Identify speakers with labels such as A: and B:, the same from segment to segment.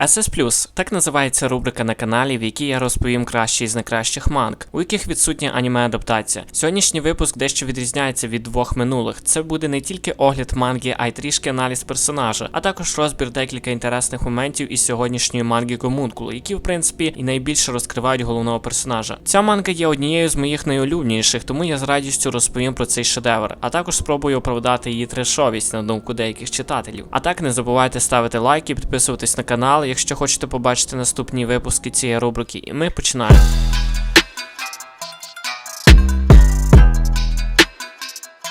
A: SS+, так називається рубрика на каналі, в якій я розповім кращі з найкращих манг, у яких відсутня аніме-адаптація. Сьогоднішній випуск дещо відрізняється від двох минулих. Це буде не тільки огляд манги, а й трішки аналіз персонажа, а також розбір декілька інтересних моментів із сьогоднішньої манги Гомункулу, які, в принципі, і найбільше розкривають головного персонажа. Ця манга є однією з моїх найулюбленіших, тому я з радістю розповім про цей шедевр, а також спробую оправдати її трешовість на думку деяких читателів. А так не забувайте ставити лайки, підписуватись на канал, якщо хочете побачити наступні випуски цієї рубрики. І ми починаємо.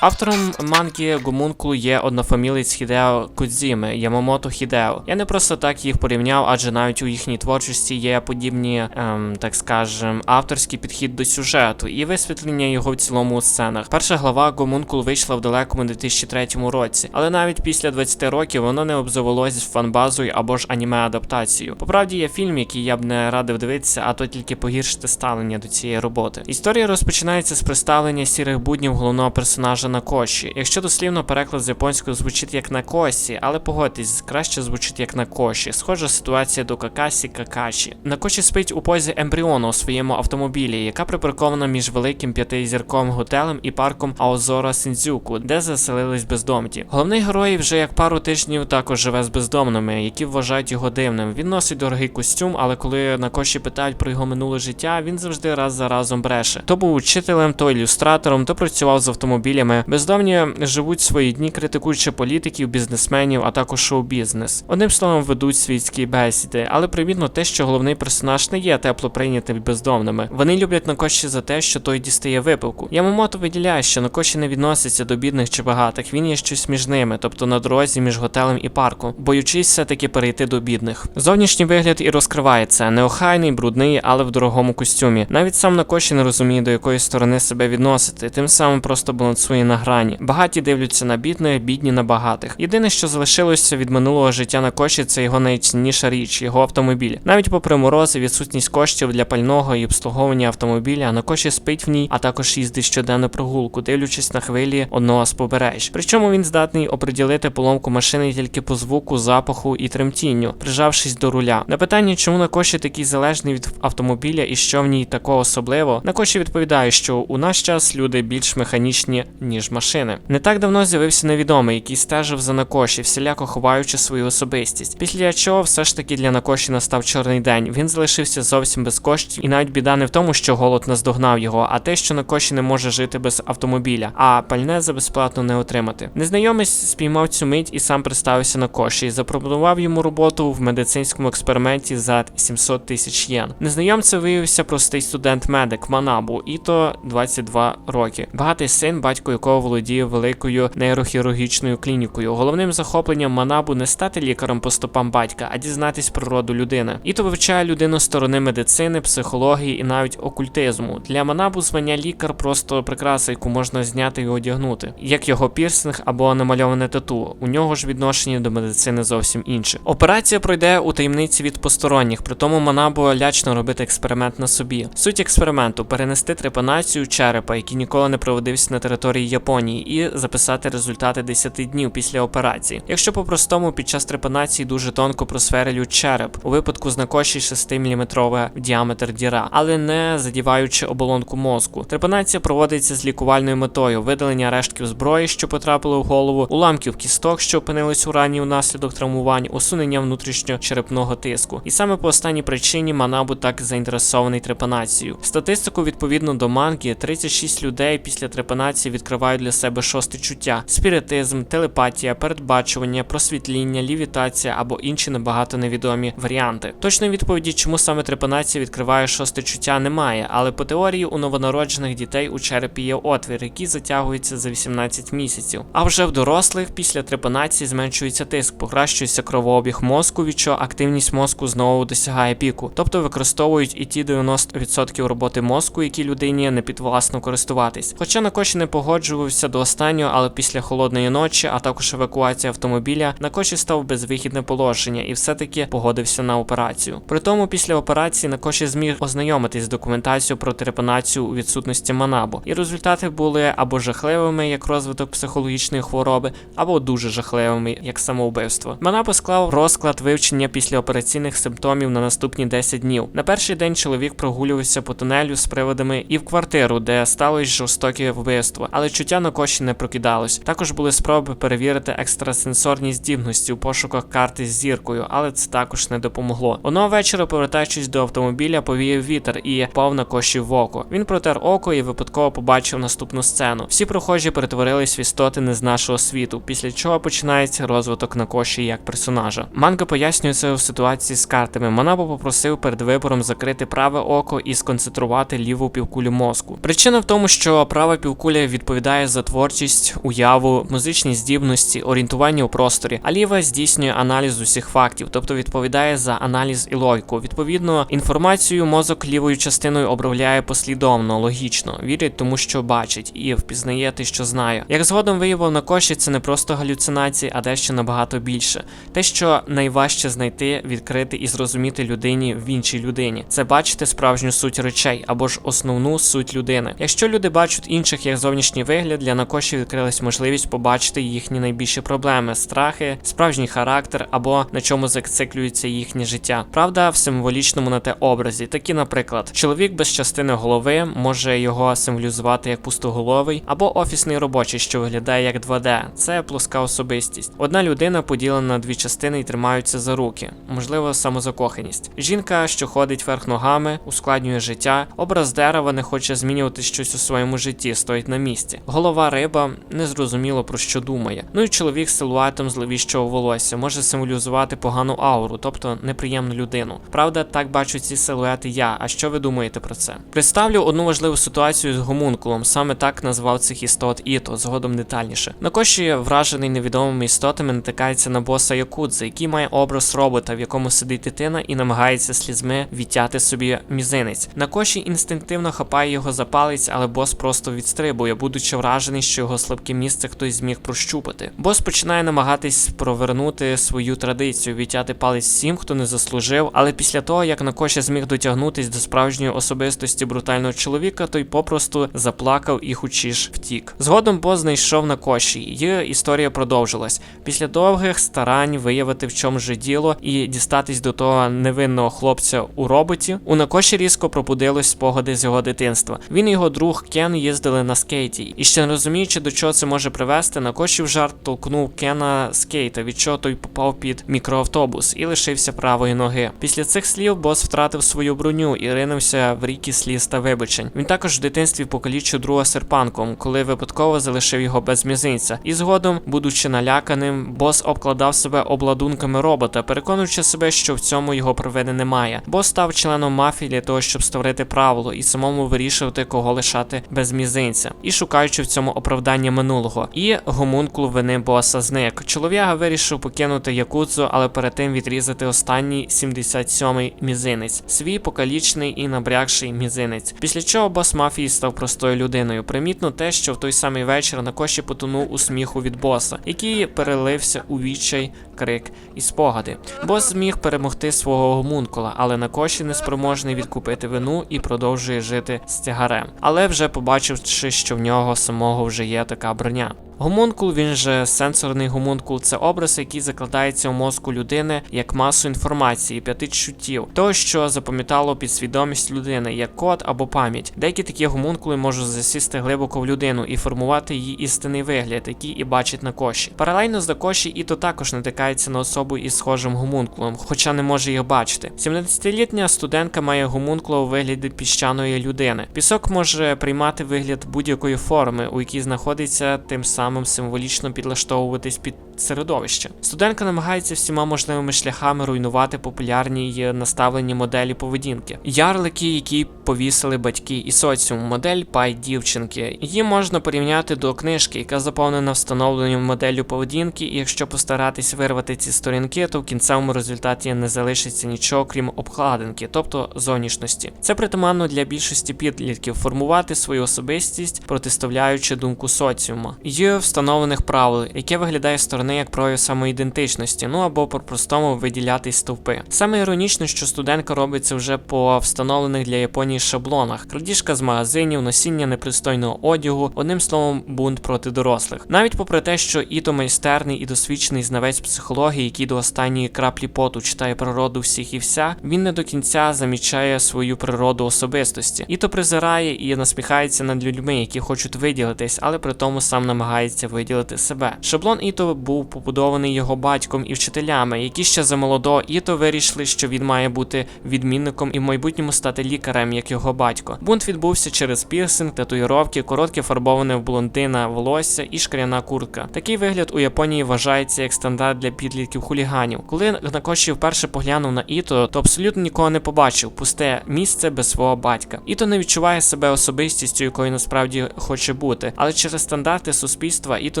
A: Автором манги Гомункулу є однофамілець Хідео Кудзіми Ямамото Хідео. Я не просто так їх порівняв, адже навіть у їхній творчості є подібні, ем, так скажем, авторський підхід до сюжету і висвітлення його в цілому у сценах. Перша глава Гомункул вийшла в далекому 2003 році, але навіть після 20 років воно не обзавелось фанбазою або ж аніме-адаптацією. Поправді є фільм, який я б не радив дивитися, а то тільки погіршити ставлення до цієї роботи. Історія розпочинається з представлення сірих буднів головного персонажа Накоші. Якщо дослівно переклад з японської звучить як Накосі, але погодьтесь, краще звучить як Накоші. Схожа ситуація до Какасі Какаші. Накоші спить у позі ембріону у своєму автомобілі, яка припаркована між великим п'ятизірковим готелем і парком Аозора Сіндзюку, де заселились бездомті. Головний герой вже як пару тижнів також живе з бездомними, які вважають його дивним. Він носить дорогий костюм, але коли Накоші питають про його минуле життя, він завжди раз за разом бреше. То був учителем, то ілюстратором, то працював з автомобілями. Бездомні живуть свої дні, критикуючи політиків, бізнесменів, а також шоу-бізнес. Одним словом, ведуть світські бесіди, але примітно те, що головний персонаж не є тепло прийнятим бездомними. Вони люблять Накоші за те, що той дістає випивку. Ямамото виділяє, що Накоші не відноситься до бідних чи багатих. Він є щось між ними, тобто на дорозі між готелем і парком, боючись все-таки перейти до бідних. Зовнішній вигляд і розкривається неохайний, брудний, але в дорогому костюмі. Навіть сам Накоші не розуміє, до якої сторони себе відносити, тим самим просто балансує на грані. Багаті дивляться на бідних, бідні на багатих. Єдине, що залишилося від минулого життя на коші, це його найцінніша річ, його автомобіль. Навіть попри морози, відсутність коштів для пального і обслуговування автомобіля, на коші спить в ній, а також їздить щоденну прогулку, дивлячись на хвилі одного з побережжя. Причому він здатний оприділити поломку машини тільки по звуку, запаху і тремтінню, прижавшись до руля. На питання, чому на коші такий залежний від автомобіля і що в ній такого особливо, на коші відповідає, що у наш час люди більш механічні, ніж машини. Не так давно з'явився невідомий, який стежив за Накоші, всіляко ховаючи свою особистість. Після чого все ж таки для Накоші настав чорний день. Він залишився зовсім без коштів, і навіть біда не в тому, що голод наздогнав його, а те, що Накоші не може жити без автомобіля, а пальне за безплатно не отримати. Незнайомець спіймав цю мить і сам представився Накоші і запропонував йому роботу в медицинському експерименті за 700 тисяч єн. Незнайомцем виявився простий студент-медик Манабу, і то 22 роки. Багатий син, батько якого володіє великою нейрохірургічною клінікою. Головним захопленням Манабу не стати лікарем по стопам батька, а дізнатись про роду людини. Іто вивчає людину сторони медицини, психології і навіть окультизму. Для Манабу звання лікар просто прикраса, яку можна зняти і одягнути, як його пірсинг або намальоване тату. У нього ж відношення до медицини зовсім інше. Операція пройде у таємниці від посторонніх, при тому Манабу лячно робити експеримент на собі. Суть експерименту перенести трепанацію черепа, який ніколи не проводився на території Японії, і записати результати 10 днів після операції. Якщо по-простому під час трепанації дуже тонко просверлюють череп, у випадку з накоші 6-мм діаметр діра, але не задіваючи оболонку мозку. Трепанація проводиться з лікувальною метою видалення рештків зброї, що потрапили в голову, уламків кісток, що опинились у рані внаслідок травмувань, усунення внутрішньочерепного тиску. І саме по останній причині Манабу так заінтересований трепанацією. Статистику відповідно до манги, 36 людей після трепанації відкривають для себе шосте чуття: спіритизм, телепатія, передбачування, просвітління, лівітація або інші набагато невідомі варіанти. Точної відповіді, чому саме трепанація відкриває шосте чуття, немає, але по теорії у новонароджених дітей у черепі є отвір, який затягується за 18 місяців. А вже в дорослих після трепанації зменшується тиск, покращується кровообіг мозку, від чого активність мозку знову досягає піку, тобто використовують і ті 90% роботи мозку, які людині не підвласно користуватись. Хоча на коші не погоджується насолоджувався до останнього, але після холодної ночі, а також евакуації автомобіля, Накоші став безвихідне положення і все-таки погодився на операцію. При тому, після операції Накоші зміг ознайомитись з документацією про трепанацію у відсутності Манабу, і результати були або жахливими, як розвиток психологічної хвороби, або дуже жахливими, як самоубивство. Манабу склав розклад вивчення післяопераційних симптомів на наступні 10 днів. На перший день чоловік прогулювався по тунелю з приводами і в квартиру, де сталося жорстоке вбивство, але чуття на коші не прокидалось. Також були спроби перевірити екстрасенсорні здібності у пошуках карти з зіркою, але це також не допомогло. Одного вечора, повертаючись до автомобіля, повіяв вітер і впав на коші в око. Він протер око і випадково побачив наступну сцену. Всі прохожі перетворились в істоти не з нашого світу, після чого починається розвиток на коші як персонажа. Манга пояснює це у ситуації з картами. Манабо попросив перед вибором закрити праве око і сконцентрувати ліву півкулю мозку. Причина в тому, що права півкуля відповідає за творчість, уяву, музичні здібності, орієнтування у просторі, а ліва здійснює аналіз усіх фактів, тобто відповідає за аналіз і логіку. Відповідно, інформацію мозок лівою частиною обробляє послідовно, логічно, вірить тому, що бачить, і впізнає те, що знає. Як згодом виявив на коші, це не просто галюцинації, а дещо набагато більше. Те, що найважче знайти, відкрити і зрозуміти людині в іншій людині, це бачити справжню суть речей або ж основну суть людини. Якщо люди бачать інших як зовнішній вигляд, для накоші відкрилась можливість побачити їхні найбільші проблеми, страхи, справжній характер або на чому зациклюється їхнє життя. Правда, в символічному на те образі, такі, наприклад, чоловік без частини голови може його символізувати як пустоголовий, або офісний робочий, що виглядає як 2D. Це плоска особистість. Одна людина поділена на дві частини і тримаються за руки, можливо, самозакоханість. Жінка, що ходить верх ногами, ускладнює життя, образ дерева не хоче змінювати щось у своєму житті, стоїть на місці. Голова риба незрозуміло про що думає. Ну і чоловік з силуетом зловіщого волосся може символізувати погану ауру, тобто неприємну людину. Правда, так бачу ці силуети я. А що ви думаєте про це? Представлю одну важливу ситуацію з гомункулом. Саме так назвав цих істот Іто, згодом детальніше. На коші вражений невідомими істотами натикається на боса Якудзи, який має образ робота, в якому сидить дитина і намагається слізьми відтяти собі мізинець. На коші інстинктивно хапає його за палець, але бос просто відстрибує, будучи вражений, що його слабке місце хтось зміг прощупати. Бос починає намагатись провернути свою традицію, відтяти палець всім, хто не заслужив. Але після того, як на коші зміг дотягнутись до справжньої особистості брутального чоловіка, той попросту заплакав і хучіш втік. Згодом бос знайшов на коші, і історія продовжилась. Після довгих старань виявити в чому же діло і дістатись до того невинного хлопця у роботі. У Накоші різко пробудилось спогади з його дитинства. Він і його друг Кен їздили на скейті, і ще не розуміючи, до чого це може привести, Накоші в жарт толкнув Кена скейта, від чого той попав під мікроавтобус і лишився правої ноги. Після цих слів бос втратив свою броню і ринувся в ріки сліз та вибачень. Він також в дитинстві покалічив друга серпанком, коли випадково залишив його без мізинця. І згодом, будучи наляканим, бос обкладав себе обладунками робота, переконуючи себе, що в цьому його провини немає. Бос став членом мафії для того, щоб створити правило і самому вирішувати, кого лишати без мізинця, і шукаючи в цьому оправдання минулого. І гомункул вини боса зник. Чолов'яга вирішив покинути якудзу, але перед тим відрізати останній 77-й мізинець, свій покалічний і набрякший мізинець. Після чого бос мафії став простою людиною. Примітно те, що в той самий вечір на коші потонув у сміху від боса, який перелився у відчай, крик і спогади. Бос зміг перемогти свого гомункула, але на коші неспроможний відкупити вину і продовжує жити з тягарем. Але вже побачивши, що в нього самого вже є така броня. Гомункул, він же сенсорний гомункул, це образ, який закладається у мозку людини як масу інформації, п'яти чуттів, того, що запам'ятало підсвідомість людини, як код або пам'ять. Деякі такі гомункули можуть засісти глибоко в людину і формувати її істинний вигляд, який і бачить на коші. Паралельно з Дакоші Іто також натикається на особу із схожим гомункулом, хоча не може їх бачити. 17-літня студентка має гомункула у вигляді піщаної людини. Пісок може приймати вигляд будь-якої форми, у якій знаходиться тим самим самим символічно підлаштовуватись під середовище. Студентка намагається всіма можливими шляхами руйнувати популярні й наставлені моделі поведінки. Ярлики, які повісили батьки і соціум, модель пай дівчинки. Її можна порівняти до книжки, яка заповнена встановленою моделлю поведінки, і якщо постаратись вирвати ці сторінки, то в кінцевому результаті не залишиться нічого крім обкладинки, тобто зовнішності. Це притаманно для більшості підлітків формувати свою особистість, протиставляючи думку соціума. Є встановлених правил, яке виглядає з сторони як прояв самоідентичності, ну або по-простому виділяти стовпи. Саме іронічно, що студентка робиться вже по встановлених для Японії шаблонах: крадіжка з магазинів, носіння непристойного одягу, одним словом, бунт проти дорослих. Навіть попри те, що Іто майстерний і досвідчений знавець психології, який до останньої краплі поту читає природу всіх і вся, він не до кінця замічає свою природу особистості. Іто презирає і насміхається над людьми, які хочуть виділитись, але при тому сам намагається виділити себе. Шаблон Іто був побудований його батьком і вчителями, які ще за молодо Іто вирішили, що він має бути відмінником і в майбутньому стати лікарем, як його батько. Бунт відбувся через пірсинг, татуїровки, коротке фарбоване в блондина волосся і шкіряна куртка. Такий вигляд у Японії вважається як стандарт для підлітків хуліганів. Коли Накоші вперше поглянув на Іто, то абсолютно нікого не побачив, пусте місце без свого батька. Іто не відчуває себе особистістю, якою насправді хоче бути, але через стандарти суспільства Іто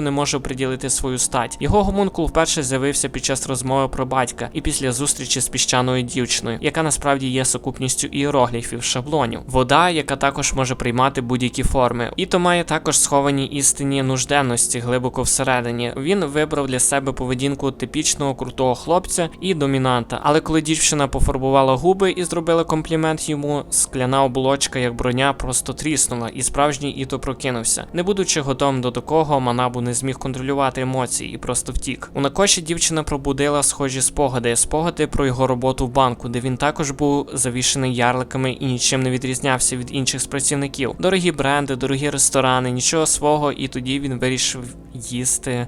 A: не може приділити свою стать. Його гомункул вперше з'явився під час розмови про батька і після зустрічі з піщаною дівчиною, яка насправді є сукупністю іерогліфів, шаблонів. Вода, яка також може приймати будь-які форми. Іто має також сховані істинні нужденності глибоко всередині. Він вибрав для себе поведінку типічного крутого хлопця і домінанта. Але коли дівчина пофарбувала губи і зробила комплімент йому, скляна оболочка, як броня, просто тріснула, і справжній Іто прокинувся. Не будучи готовим до такого, Манабу не зміг контролювати емоції і просто втік. У накоші дівчина пробудила схожі спогади, спогади про його роботу в банку, де він також був завішений ярликами і нічим не відрізнявся від інших працівників. Дорогі бренди, дорогі ресторани, нічого свого, і тоді він вирішив їсти.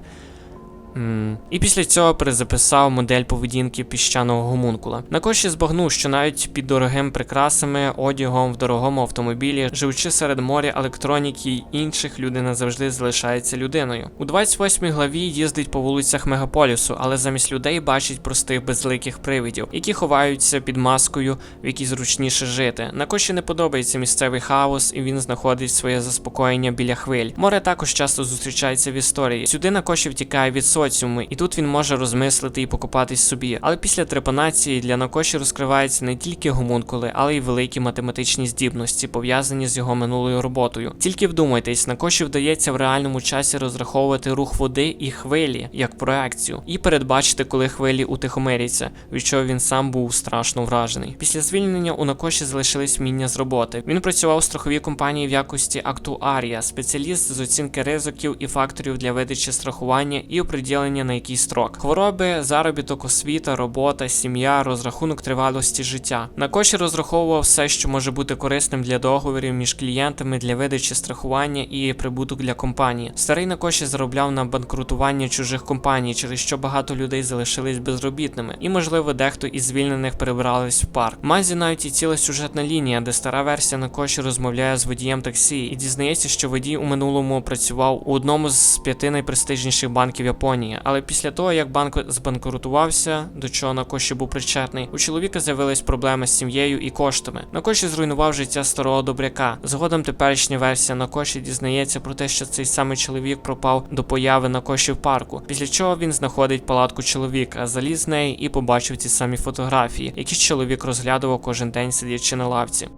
A: М. І після цього перезаписав модель поведінки піщаного гомункула. На коші збагнув, що навіть під дорогими прикрасами, одягом в дорогому автомобілі, живучи серед моря електроніки й інших, людина завжди залишається людиною. У 28 главі їздить по вулицях мегаполісу, але замість людей бачить простих безликих привидів, які ховаються під маскою, в якій зручніше жити. На коші не подобається місцевий хаос, і він знаходить своє заспокоєння біля хвиль. Море також часто зустрічається в історії. Сюди на коші втікає від соціуму, і тут він може розмислити і покопатись собі. Але після трепанації для Накоші розкриваються не тільки гомункули, але й великі математичні здібності, пов'язані з його минулою роботою. Тільки вдумайтесь, Накоші вдається в реальному часі розраховувати рух води і хвилі як проекцію, і передбачити, коли хвилі утихомиряться, від чого він сам був страшно вражений. Після звільнення у Накоші залишились вміння з роботи. Він працював у страховій компанії в якості актуарія, спеціаліст з оцінки ризиків і факторів для видачі страхування і оприділення на якийсь строк. Хвороби, заробіток, освіта, робота, сім'я, розрахунок тривалості життя. На коші розраховував все, що може бути корисним для договорів між клієнтами для видачі страхування і прибуток для компанії. Старий на коші заробляв на банкрутування чужих компаній, через що багато людей залишились безробітними, і можливо дехто із звільнених перебрались в парк. Мазі навіть і ціла сюжетна лінія, де стара версія на коші розмовляє з водієм таксі і дізнається, що водій у минулому працював у одному з п'яти найпрестижніших банків Японії. Але після того, як банк збанкрутувався, до чого на коші був причетний, у чоловіка з'явились проблеми з сім'єю і коштами. На коші зруйнував життя старого добряка. Згодом теперішня версія на коші дізнається про те, що цей самий чоловік пропав до появи на коші в парку. Після чого він знаходить палатку чоловіка, заліз з неї і побачив ті самі фотографії, які чоловік розглядував кожен день, сидячи на лавці.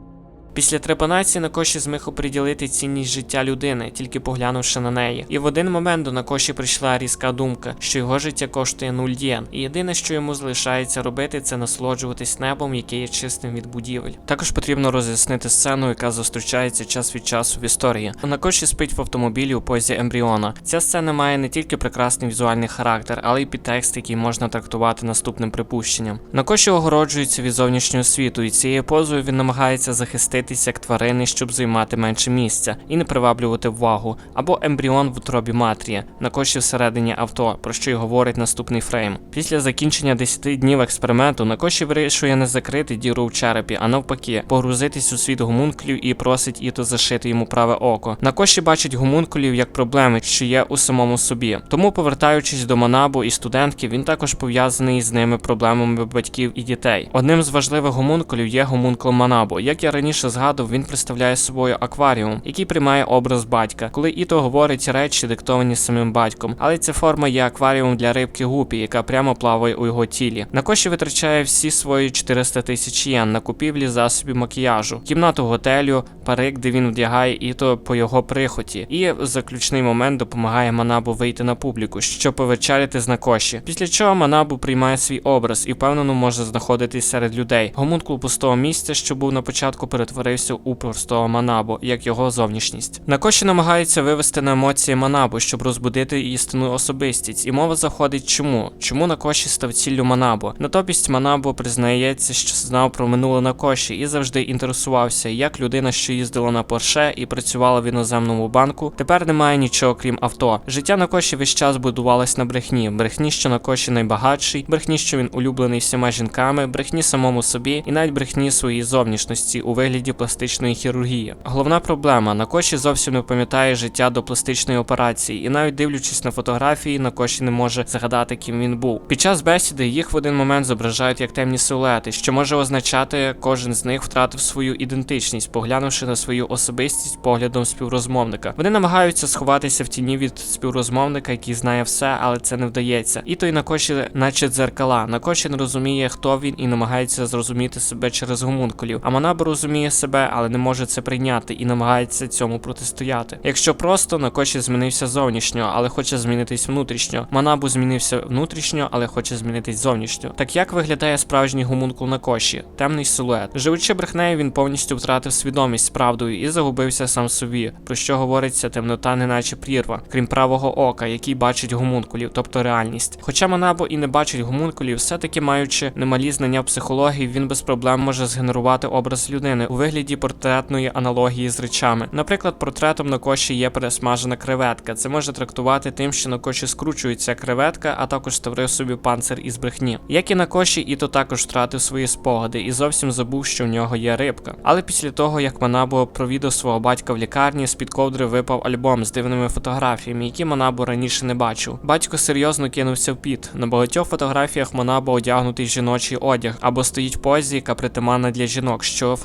A: Після трепанації Накоші зміг оприділити цінність життя людини, тільки поглянувши на неї. І в один момент до Накоші прийшла різка думка, що його життя коштує нуль єн, і єдине, що йому залишається робити, це насолоджуватись небом, яке є чистим від будівель. Також потрібно роз'яснити сцену, яка зустрічається час від часу в історії. Накоші спить в автомобілі у позі ембріона. Ця сцена має не тільки прекрасний візуальний характер, але й підтекст, який можна трактувати наступним припущенням. Накоші огороджується від зовнішнього світу, і цією позою він намагається захистити перетворитись як тварини, щоб займати менше місця і не приваблювати увагу, або ембріон в утробі матері, на коші всередині авто, про що й говорить наступний фрейм. Після закінчення 10 днів експерименту Накоші вирішує не закрити діру в черепі, а навпаки, погрузитись у світ гомункулів і просить Іто зашити йому праве око. Накоші бачить гомункулів як проблеми, що є у самому собі. Тому, повертаючись до Манабу і студентки, він також пов'язаний з ними проблемами батьків і дітей. Одним з важливих гомункулів є гомункул Манабу. Як я раніше згадував, він представляє собою акваріум, який приймає образ батька, коли Іто говорить речі, диктовані самим батьком. Але ця форма є акваріум для рибки Гупі, яка прямо плаває у його тілі. Накоші витрачає всі свої 400 тисяч єн на купівлі засобів макіяжу, кімнату готелю, парик, де він вдягає Іто по його прихоті, і в заключний момент допомагає Манабу вийти на публіку, щоб повечеряти з Накоші. Після чого Манабу приймає свій образ і впевнено може знаходитись серед людей. Гомункул пустого місця, що був на початку, перетворився у простого Манабу, як його зовнішність. Накоші намагається вивести на емоції Манабу, щоб розбудити істинну особистість, і мова заходить чому? Чому Накоші став ціллю Манабу? Натомість Манабу признається, що знав про минуле Накоші і завжди інтересувався, як людина, що їздила на Порше і працювала в іноземному банку, тепер немає нічого крім авто. Життя Накоші весь час будувалось на брехні. Брехні, що Накоші найбагатший, брехні, що він улюблений всіма жінками, брехні самому собі, і навіть брехні своїй зовнішності у вигляді пластичної хірургії. Головна проблема Накоші зовсім не пам'ятає життя до пластичної операції, і навіть дивлячись на фотографії, Накоші не може згадати, ким він був. Під час бесіди їх в один момент зображають як темні силуети, що може означати, кожен з них втратив свою ідентичність, поглянувши на свою особистість поглядом співрозмовника. Вони намагаються сховатися в тіні від співрозмовника, який знає все, але це не вдається. І той Накоші, наче дзеркала. Накоші не розуміє, хто він, і намагається зрозуміти себе через гомункулів. А Манабу розуміє себе, але не може це прийняти і намагається цьому протистояти. Якщо просто Накоші змінився зовнішньо, але хоче змінитись внутрішньо. Манабу змінився внутрішньо, але хоче змінитись зовнішньо. Так як виглядає справжній гомункул Накоші? Темний силует. Живучи брехнею, він повністю втратив свідомість правдою і загубився сам собі, про що говориться темнота, неначе прірва, крім правого ока, який бачить гомункулів, тобто реальність. Хоча Манабо і не бачить гомункулів, все-таки маючи немалі знання психології, він без проблем може згенерувати образ людини у вигляді портретної аналогії з речами. Наприклад, портретом на коші є пересмажена креветка. Це може трактувати тим, що на коші скручується креветка, а також створив собі панцир із брехні. Як і на коші, Іто також втратив свої спогади і зовсім забув, що в нього є рибка. Але після того, як Манабо провідав свого батька в лікарні, з під ковдри випав альбом з дивними фотографіями, які Манабо раніше не бачив. Батько серйозно кинувся в піт. На багатьох фотографіях Манабо одягнутий жіночий одяг або стоїть в позі, яка притаманна для жінок, що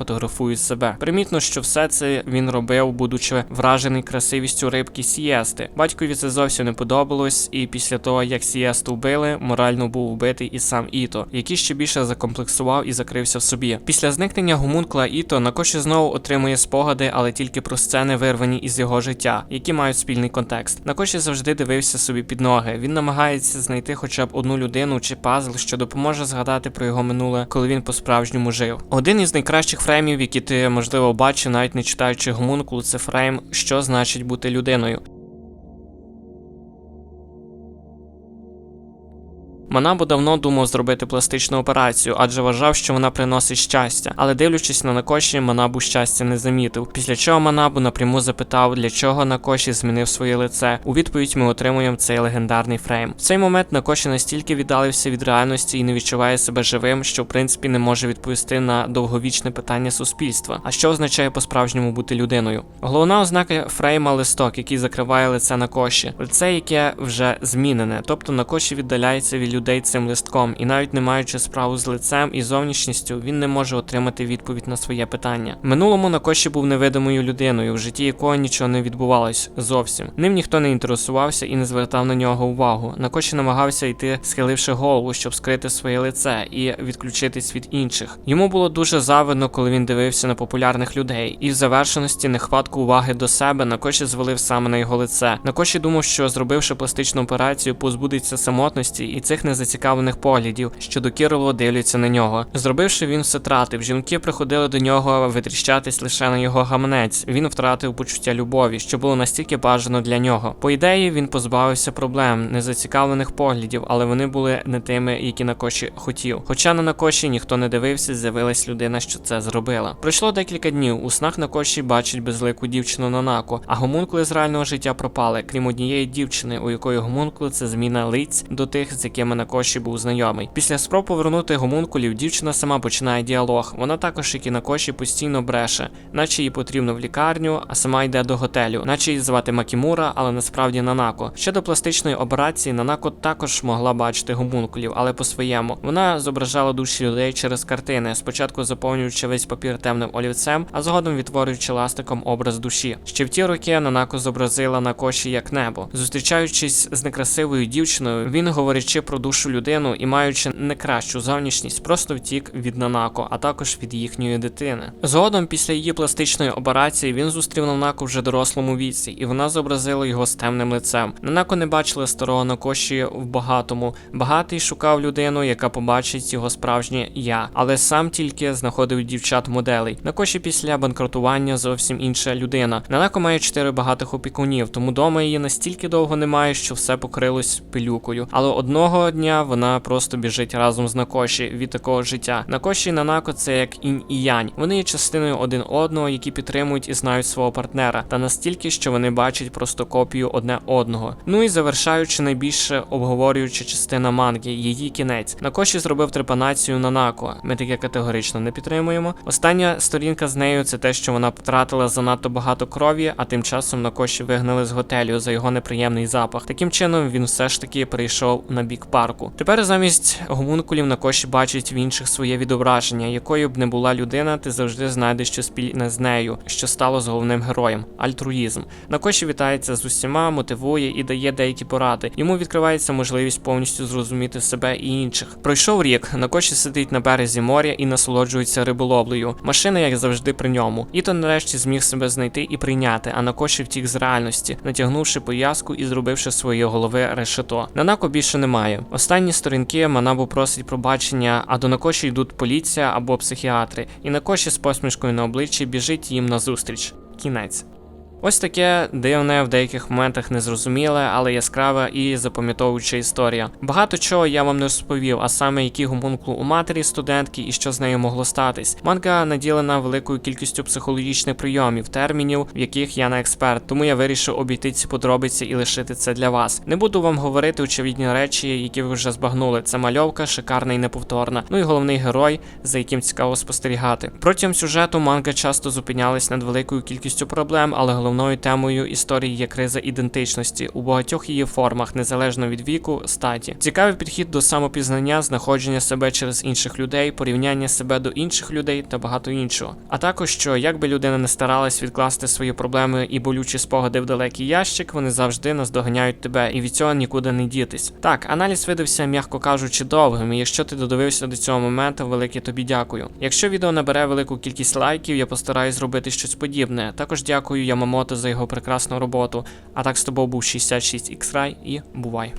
A: фотографують себе. Примітно, що все це він робив, будучи вражений красивістю рибки Сієсти. Батькові це зовсім не подобалось, і після того, як Сієсту вбили, морально був вбитий і сам Іто, який ще більше закомплексував і закрився в собі. Після зникнення гомункла Іто Накоші знову отримує спогади, але тільки про сцени, вирвані із його життя, які мають спільний контекст. Накоші завжди дивився собі під ноги. Він намагається знайти хоча б одну людину чи пазл, що допоможе згадати про його минуле, коли він по-справжньому жив. Один із найкращих фреймів, які ти можливо бачив, навіть не читаючи гомункул, це фрейм, що значить бути людиною. Манабу давно думав зробити пластичну операцію, адже вважав, що вона приносить щастя. Але дивлячись на Накоші, Манабу щастя не замітив. Після чого Манабу напряму запитав, для чого Накоші змінив своє лице. У відповідь ми отримуємо цей легендарний фрейм. В цей момент Накоші настільки віддалився від реальності і не відчуває себе живим, що в принципі не може відповісти на довговічне питання суспільства. А що означає по-справжньому бути людиною? Головна ознака фрейма листок, який закриває лице Накоші. Лице, яке вже змінене, тобто Накоші віддаляється від людей цим листком, і навіть не маючи справу з лицем і зовнішністю, він не може отримати відповідь на своє питання. Минулому Накоші був невидимою людиною, в житті якого нічого не відбувалось зовсім. Ним ніхто не інтересувався і не звертав на нього увагу. Накоші намагався йти, схиливши голову, щоб скрити своє лице і відключитись від інших. Йому було дуже завидно, коли він дивився на популярних людей, і в завершеності нехватку уваги до себе Накоші звалив саме на його лице. Накоші думав, що зробивши пластичну операцію, позбудеться самотності і цих незацікавлених поглядів, що докірливо дивляться на нього. Зробивши, він все тратив. Жінки приходили до нього витріщатись лише на його гаманець. Він втратив почуття любові, що було настільки бажано для нього. По ідеї, він позбавився проблем, незацікавлених поглядів, але вони були не тими, які Накоші хотів. Хоча на Накоші ніхто не дивився, з'явилась людина, що це зробила. Пройшло декілька днів. У снах Накоші бачить безлику дівчину Нанако, а гомункули з реального життя пропали, крім однієї дівчини, у якої гомункули це зміна лиць до тих, з якими Накоші був знайомий. Після спроб повернути гомункулів, дівчина сама починає діалог. Вона також, як і Накоші, постійно бреше, наче їй потрібно в лікарню, а сама йде до готелю, наче її звати Макімура, але насправді Нанако. Щодо пластичної операції, Нанако також могла бачити гомункулів, але по-своєму. Вона зображала душі людей через картини, спочатку заповнюючи весь папір темним олівцем, а згодом відтворюючи ластиком образ душі. Ще в ті роки Нанако зобразила Накоші як небо. Зустрічаючись з некрасивою дівчиною, він, говорячи про душу людину і маючи не кращу зовнішність, просто втік від Нанако, а також від їхньої дитини. Згодом, після її пластичної операції, він зустрів Нанако вже дорослому віці, і вона зобразила його з темним лицем. Нанако не бачила старого Накоші в багатому. Багатий шукав людину, яка побачить його справжнє я, але сам тільки знаходив дівчат моделей. Накоші після банкрутування зовсім інша людина. Нанако має чотири багатих опікунів, тому дома її настільки довго немає, що все покрилось пилюкою. Але одного дня вона просто біжить разом з Накоші від такого життя. Накоші і Нанако це як інь і янь. Вони є частиною один одного, які підтримують і знають свого партнера, та настільки, що вони бачать просто копію одне одного. Ну і завершаючи найбільше обговорююча частина манги, її кінець. Накоші зробив трепанацію Нанако. Ми таке категорично не підтримуємо. Остання сторінка з нею це те, що вона втратила занадто багато крові, а тим часом Накоші вигнали з готелю за його неприємний запах. Таким чином він все ж таки перейшов на бік парку. Тепер замість гомункулів Накоші бачить в інших своє відображення, якою б не була людина, ти завжди знайдеш що спільне з нею, що стало з головним героєм альтруїзм. Накоші вітається з усіма, мотивує і дає деякі поради. Йому відкривається можливість повністю зрозуміти себе і інших. Пройшов рік. Накоші сидить на березі моря і насолоджується риболовлею. Машина, як завжди, при ньому. Іто нарешті зміг себе знайти і прийняти, а Накоші втік з реальності, натягнувши пов'язку і зробивши своєї голови решето. Нанако більше немає. Останні сторінки Манабу просить пробачення, а до Накоші йдуть поліція або психіатри, і Накоші з посмішкою на обличчі біжить їм назустріч. Кінець. Ось таке дивне в деяких моментах незрозуміле, але яскраве і запам'ятовуюча історія. Багато чого я вам не розповів, а саме який гомункул у матері студентки і що з нею могло статись. Манга наділена великою кількістю психологічних прийомів, термінів, в яких я не експерт, тому я вирішив обійти ці подробиці і лишити це для вас. Не буду вам говорити очевидні речі, які ви вже збагнули. Це мальовка, шикарна і неповторна. Ну і головний герой, за яким цікаво спостерігати. Протягом сюжету манга часто зупинялась над великою кількістю проблем, але головною темою історії є криза ідентичності у багатьох її формах, незалежно від віку, статі. Цікавий підхід до самопізнання, знаходження себе через інших людей, порівняння себе до інших людей та багато іншого. А також що, як би людина не старалась відкласти свої проблеми і болючі спогади в далекий ящик, вони завжди наздоганяють тебе, і від цього нікуди не дітись. Так, аналіз видався, м'яко кажучи, довгим. і Якщо ти додивився до цього моменту, велике тобі дякую. Якщо відео набере велику кількість лайків, я постараюсь зробити щось подібне. Також дякую Ямамото за його прекрасну роботу. А так з тобою був 66 x і бувай!